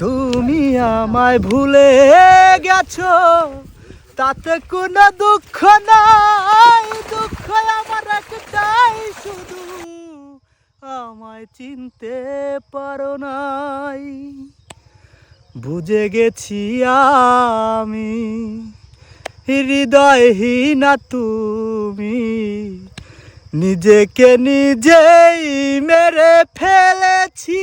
তুমি আমায় ভুলে গেছো, তাতে কোনো দুঃখ নাই। দুঃখ আমার একটাই শুধু, আমায় চিনতে পারো নাই। বুঝে গেছি আমি, হৃদয়হীনা তুমি, নিজেকে নিজেই মেরে ফেলেছি।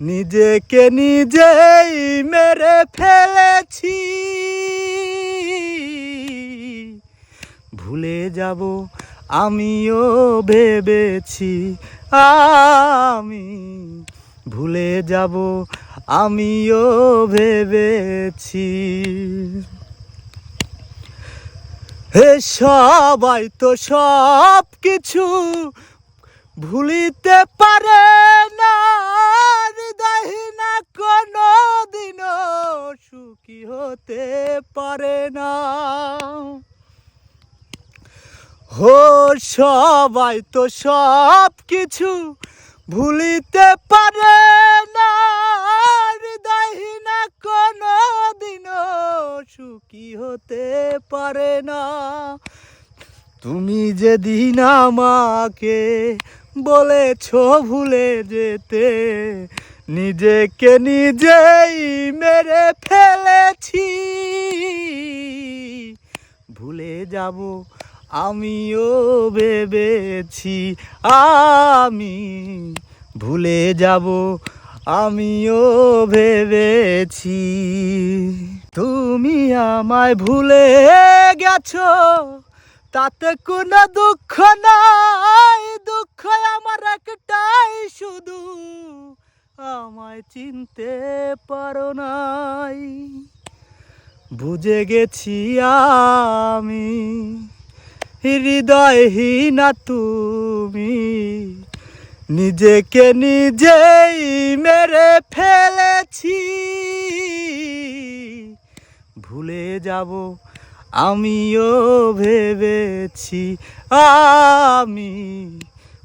নিজেকে নিজেই মেরে ফেলেছি। ভুলে যাব আমিও ভেবেছি, আমি। ভুলে যাব আমিও ভেবেছি। হে সবাই তো সব কিছু ভুলিতে পারে না। সুখী হতে পারে না। হো, সবাই তো সব কিছু ভুলিতে পারে না। হৃদয় না কোনো দিনও সুখী হতে পারে না। তুমি যেদিন আমাকে বলেছ ভুলে যেতে নিজেকে নিজেই মেরে ফেলেছি। ভুলে যাব, আমিও ভেবেছি, আমি। ভুলে যাব, আমিও ভেবেছি। তুমি আমায় ভুলে গেছো, তাতে কোনো দুঃখ নাই। দুঃখ আমার একটাই শুধু। আমায় চিনতে পারো নাই। বুঝে গেছি আমি, হৃদয়হীনা তুমি নিজেকে নিজেই মেরে ফেলেছি। ভুলে যাব আমিও ভেবেছি, আমি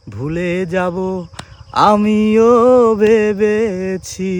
ভুলে যাব আমিও ভেবেছি